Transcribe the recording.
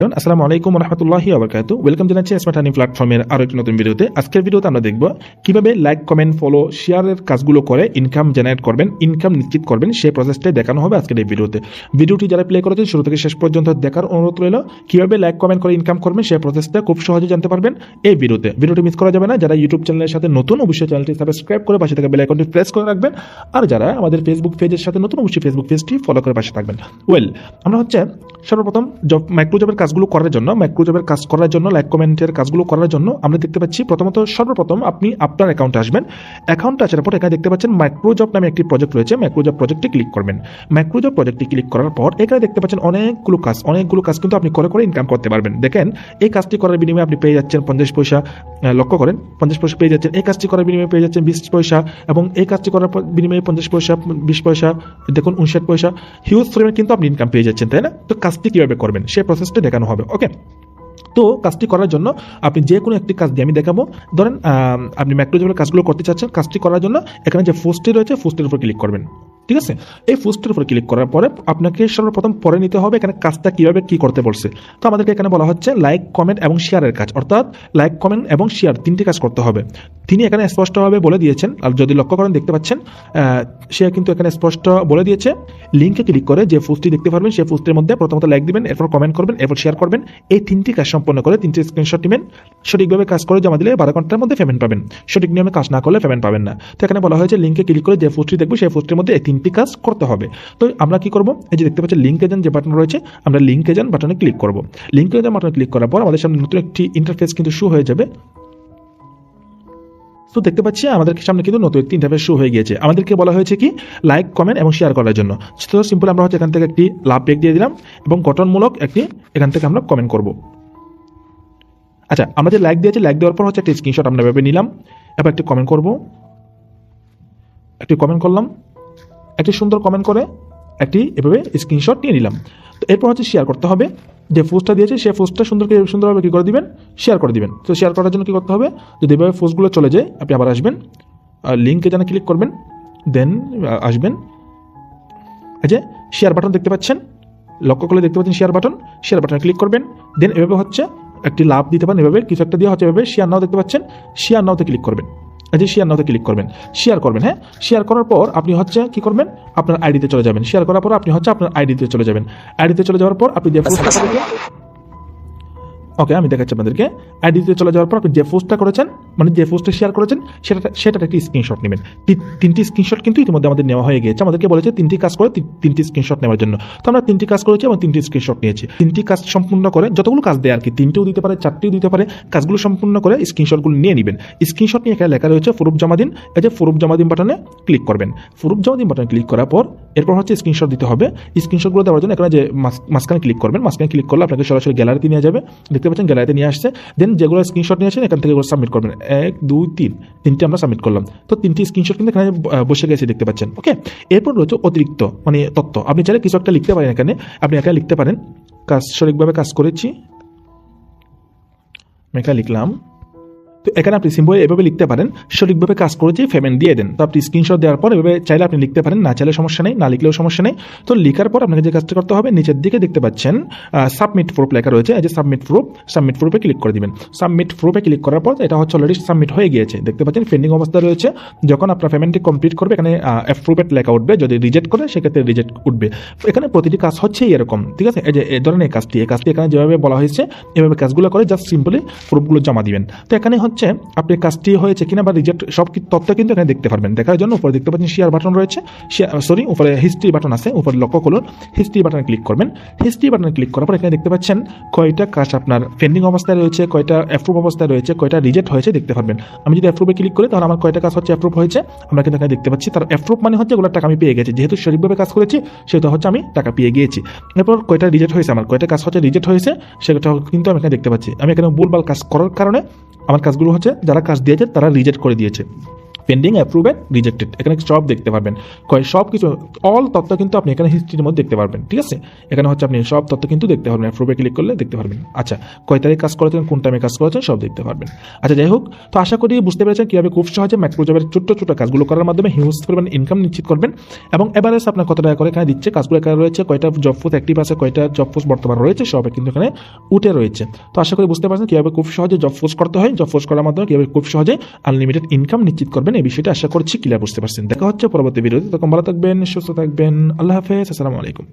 আসসালামু আলাইকুম রহমতুল্লাহি আবরকাত ওয়েলকাম জানাচ্ছি স্মার্ট আর্নিং প্ল্যাটফর্মের আরও একটি নতুন ভিডিওতে। আজকের ভিডিওতে আমরা দেখব কীভাবে লাইক কমেন্ট ফলো শেয়ারের কাজগুলো করে ইনকাম জেনারেট করবেন ইনকাম নিশ্চিত করবেন, সেই প্রসেসটাই দেখানো হবে আজকের এই ভিডিওতে। ভিডিওটি যারা প্লে করেছেন, শুরু থেকে শেষ পর্যন্ত দেখার অনুরোধ রইল, কীভাবে লাইক কমেন্ট করে ইনকাম করবেন, সেই প্রসেসটা খুব সহজে জানতে পারবেন এই ভিডিওতে। ভিডিওটি মিস করা যাবে না। যারা ইউটিউব চ্যানেলের সাথে নতুন, অবশ্যই চ্যানেলটি সাবস্ক্রাইব করে পাশে থাকা বেল আইকনটি প্রেস করে রাখবেন। আর যারা আমাদের ফেসবুক পেজের সাথে নতুন, অবশ্যই ফেসবুক পেজটি ফলো করে পাশে থাকবেন। ওয়েল আমরা হচ্ছে সর্বপ্রথম জব মাইক্রোজবের কাজগুলো করার জন্য মাইক্রোজবের কাজ করার জন্য লাইক কমেন্টের কাজগুলো করার জন্য আমরা দেখতে পাচ্ছি প্রথমত সর্বপ্রথম আপনি আপনার অ্যাকাউন্টে আসবেন। অ্যাকাউন্টে আসার পর এখানে দেখতে পাচ্ছেন মাইক্রোজব নামে একটি প্রজেক্ট রয়েছে। মাইক্রোজব প্রজেক্টে ক্লিক করবেন। মাইক্রোজব প্রজেক্টে ক্লিক করার পর এখানে দেখতে পাচ্ছেন অনেকগুলো কাজ অনেকগুলো কাজ কিন্তু আপনি করে করে ইনকাম করতে পারবেন। দেখেন, এই কাজটি করার বিনিময়ে আপনি পেয়ে যাচ্ছেন পঞ্চাশ পয়সা লক্ষ্য করেন, পঞ্চাশ পয়সা পেয়ে যাচ্ছেন। এই কাজটি করার বিনিময়ে পেয়ে যাচ্ছেন বিশ পয়সা এবং এই কাজটি করার বিনিময়ে পঞ্চাশ পয়সা, বিশ পয়সা, দেখুন উনষাট পয়সা। হিউজ পরিমাণ কিন্তু আপনি ইনকাম পেয়ে যাচ্ছেন, তাই না? তো কাজটি কীভাবে করবেন? সেই প্রসেসটা দেখানো হবে। ওকে তো কাজটি করার জন্য আপনি যে কোনো একটি কাজ দিয়ে আমি দেখাবো। ধরেন আপনি ম্যাক্রোজের কাজগুলো করতে চাচ্ছেন, কাজটি করার জন্য এখানে যে পোস্টটি রয়েছে পোস্টের উপর ক্লিক করবেন। ঠিক আছে? এই পোস্টের উপর ক্লিক করার পরে আপনাকে সর্বপ্রথম পরে নিতে হবে এখানে কাজটা কীভাবে কী করতে বলছে। তো আমাদেরকে এখানে বলা হচ্ছে লাইক কমেন্ট এবং শেয়ারের কাজ। অর্থাৎ লাইক কমেন্ট এবং শেয়ার তিনটি কাজ করতে হবে। তিনি এখানে স্পষ্টভাবে বলে দিয়েছেন, আর যদি লক্ষ্য করেন, দেখতে পাচ্ছেন সে কিন্তু এখানে স্পষ্ট বলে দিয়েছে। লিঙ্কে ক্লিক করে যে পোস্টটি দেখতে পারবেন সেই পোস্টের মধ্যে প্রথমত লাইক দিবেন, এরপর কমেন্ট করবেন, এরপর শেয়ার করবেন। এই তিনটি কাজ সম্পন্ন করে, তিনটি স্ক্রিনশট নেবেন। সঠিকভাবে কাজ করে জমা দিলে বারো ঘণ্টার মধ্যে পেমেন্ট পাবেন। সঠিক নিয়মে কাজ না করলে পেমেন্ট পাবেন না। তো এখানে বলা হয়েছে, লিঙ্কে ক্লিক করে যে পোস্টটি দেখব, সেই পোস্টের মধ্যে এই তিনটি কাজ করতে হবে। তো আমরা কি করব? এই যে দেখতে পাচ্ছি লিঙ্ক এজেন্ট যে বাটন রয়েছে, আমরা লিঙ্ক এজেন্ট বাটনে ক্লিক করব। লিঙ্ক এজেন্ট বাটনে ক্লিক করার পর আমাদের সামনে নতুন একটি ইন্টারফেস কিন্তু শু হয়ে যাবে। তো দেখতে পাচ্ছি আমাদের সামনে কিন্তু নতুন একটি ইন্টারফেস শো হয়ে গিয়েছে। আমাদেরকে বলা হয়েছে কি লাইক কমেন্ট এবং শেয়ার করার জন্য। তো সিম্পল আমরা হচ্ছে এখান থেকে একটি লাভ পেক দিয়ে দিলাম এবং গঠনমূলক একটি এখান থেকে আমরা কমেন্ট করব। আচ্ছা আমরা যে লাইক দিয়েছি লাইক দেওয়ার পর হচ্ছে একটি স্ক্রিনশট আমরা ভেবে নিলাম। এবার একটি কমেন্ট করব। একটি কমেন্ট করলাম। একটি সুন্দর কমেন্ট করে একটি এভাবে স্ক্রিনশট নিয়ে নিলাম। তো এরপর হচ্ছে শেয়ার করতে হবে। যে পোস্টটা দিয়েছে সেই পোস্টটা সুন্দর করে সুন্দরভাবে কী করে দিবেন? শেয়ার করে দিবেন। তো শেয়ার করার জন্য কী করতে হবে? যদি এভাবে পোস্টগুলো চলে যায়, আপনি আবার আসবেন। আর লিঙ্কে যেন ক্লিক করবেন দেন আসবেন। যে শেয়ার বাটন দেখতে পাচ্ছেন? লক্ষ্য করলে দেখতে পাচ্ছেন শেয়ার বাটন শেয়ার বাটনে ক্লিক করবেন। দেন এভাবে হচ্ছে একটি লাভ দিতে পারেন। এভাবে কিছু একটা দিয়ে হচ্ছে। এভাবে শেয়ার নাও দেখতে পাচ্ছেন? শেয়ার নাওতে ক্লিক করবেন। যে শেয়ার নাওতে ক্লিক করবেন শেয়ার করবেন হ্যাঁ? শেয়ার করার পর আপনি হচ্ছে কি করবেন? আপনার আইডিতে চলে যাবেন। শেয়ার করার পর আপনি হচ্ছে আপনার আইডিতে চলে যাবেন। আইডিতে চলে যাওয়ার পর আপনি যে ওকে আমি দেখাচ্ছি আপনাদেরকে। আইডিতে চলে যাওয়ার পর আপনি যে পোস্টটা করেছেন মানে যে পোস্টটা শেয়ার করেছেন সেটা সেটার একটি স্ক্রিনশট নেবেন। তিনটি স্ক্রিনশট কিন্তু ইতিমধ্যে আমাদের নেওয়া হয়ে গিয়েছে। আমাদেরকে বলেছে তিনটি কাজ করে তিনটি স্ক্রিনশট নেওয়ার জন্য। তো আমরা তিনটি কাজ করেছি এবং তিনটি স্ক্রিনশট নিয়েছি। তিনটি কাজ সম্পূর্ণ করে, যতগুলো কাজ দেয় আর কি, তিনটেও দিতে পারে, চারটেও দিতে পারে, কাজগুলো সম্পূর্ণ করে স্ক্রিনশটগুলো নিয়ে নেবেন। স্ক্রিনশট নিয়ে এখানে লেখা রয়েছে ফুরুপ জমা দিন এই যে ফুরুপ জমা দিন বাটনে ক্লিক করবেন। ফুরুপ জমা দিন বাটনে ক্লিক করার পর, এরপর হচ্ছে স্ক্রিনশট দিতে হবে। স্ক্রিনশটগুলো দেওয়ার জন্য এখানে যে মাঝ- মাঝখানে ক্লিক করবেন। মাঝখানে ক্লিক করলে আপনাকে সরাসরি গ্যালারিতে নিয়ে যাবে। দেখতে পাচ্ছেন গ্যালারিতে নিয়ে আসছে। দেন যেগুলো স্ক্রিনশট নিয়েছেন এখান থেকে সাবমিট করবেন। এক, দুই, তিন। তিনটি আমরা সাবমিট করলাম। তো তিনটি স্ক্রিনশট কিন্তু এখানে বসে গেছে দেখতে পাচ্ছেন। ওকে এরপর রয়েছে অতিরিক্ত মানে তথ্য। আপনি চাইলে কিছু একটা লিখতে পারেন এখানে। আপনি একা লিখতে পারেন। কাজ, সঠিকভাবে কাজ করেছি। এখানে লিখলাম। তো এখানে আপনি সিম্পল এভাবে লিখতে পারেন, সঠিকভাবে কাজ করেছি পেমেন্ট দিয়ে দেন। তো আপনি স্ক্রিনশট দেওয়ার পর এভাবে চাইলে আপনি লিখতে পারেন, না চাইলে সমস্যা নেই, না লিখলেও সমস্যা নেই। তো লেখার পর আপনাকে যে কাজটা করতে হবে, নিচের দিকে দেখতে পাচ্ছেন সাবমিট প্রুফ লেখা রয়েছে। এই যে সাবমিট প্রুফ সাবমিট প্রুফে ক্লিক করে দিবেন। সাবমিট প্রুফে ক্লিক করার পর এটা হচ্ছে অলরেডি সাবমিট হয়ে গিয়েছে। দেখতে পাচ্ছেন পেন্ডিং অবস্থা রয়েছে। যখন আপনার পেমেন্টটি কমপ্লিট করবে, এখানে অ্যাপ্রুভেড লেখা উঠবে। যদি রিজেক্ট করে, সেক্ষেত্রে রিজেক্ট উঠবে। এখানে প্রতিটি কাজ হচ্ছে এরকম, ঠিক আছে? এই যে, এই ধরনের কাজটি, এই কাজটি এখানে যেভাবে বলা হয়েছে, এভাবে কাজগুলো করে জাস্ট সিম্পলি প্রুফগুলো জমা দিবেন। তো এখানে হচ্ছে, আপনি কাজটি হয়েছে কিনা বা রিজেক্ট সব তথ্য কিন্তু এখানে দেখতে পারবেন। দেখার জন্য উপরে দেখতে পাচ্ছেন শেয়ার বাটন রয়েছে। সরি উপরে হিস্ট্রি বাটন আছে, উপরে লক্ষ্য করুন। হিস্ট্রি বাটনে ক্লিক করবেন। হিস্ট্রি বাটনে ক্লিক করার পর এখানে দেখতে পাচ্ছেন কয়টা কাজ আপনার পেন্ডিং অবস্থায় রয়েছে, কয়টা অ্যাপ্রুভ অবস্থায় রয়েছে, কয়টা রিজেক্ট হয়েছে দেখতে পারবেন। আমি যদি অ্যাপ্রুভে ক্লিক করি, তাহলে আমার কয়টা কাজ হচ্ছে অ্যাপ্রুভ হয়েছে? আমরা কিন্তু এখানে দেখতে পাচ্ছি তার অ্যাপ্রুভ মানে হচ্ছে ওগুলোর টাকা আমি পেয়ে গেছি। যেহেতু সঠিকভাবে কাজ করেছি সেহেতু হচ্ছে আমি টাকা পেয়ে গিয়েছি। এরপর কয়টা রিজেক্ট হয়েছে আমার? কয়টা কাজ হচ্ছে রিজেক্ট হয়েছে, সেটা কিন্তু আমি এখানে দেখতে পাচ্ছি। আমি এখানে ভুলভাল কাজ করার কারণে আমার কাজগুলো হচ্ছে যারা কাজ দিয়েছে তারা রিজেক্ট করে দিয়েছে। পেন্ডিং অ্যাপ্রুভ অ্যান্ড রিজেক্টেড এখানে সব দেখতে পারবেন। কয় সব কিছু অল তথ্য কিন্তু আপনি এখানে হিস্ট্রির মধ্যে দেখতে পারবেন, ঠিক আছে? এখানে হচ্ছে আপনি সব তথ্য কিন্তু দেখতে পারবেন। অ্যাপ্রুভে ক্লিক করলে দেখতে পারবেন। আচ্ছা কয় তারিখ কাজ করেছেন, কোন টাইমে কাজ করেছেন, সব দেখতে পারবেন। আচ্ছা যাই হোক, তো আশা করি বুঝতে পেরেছেন কীভাবে খুব সহজে ম্যাক্রো জবের ছোট্ট ছোট কাজগুলো করার মাধ্যমে হিউজ পরিমাণ ইনকাম নিশ্চিত করবেন এবং এভারেজ আপনার কত টাকা করে এখানে দিচ্ছে, কাজগুলো এখানে রয়েছে, কয়টা জব পোস্ট অ্যাক্টিভ আছে, কয়টা জব পোস্ট বর্তমান রয়েছে, সব কিন্তু এখানে উঠে রয়েছে। তো আশা করি বুঝতে পারছেন কীভাবে খুব সহজে জব পোস্ট করতে হয় জব ফোর্স করার মাধ্যমে কীভাবে খুব সহজে আনলিমিটেড ইনকাম নিশ্চিত করবেন, এই বিষয়টা আশা করছি ক্লিয়ার বুঝতে পারছেন। দেখা হচ্ছে পরবর্তী ভিডিওতে তখন ভালো থাকবেন, সুস্থ থাকবেন। আল্লাহ হাফেজ, আসসালামু আলাইকুম।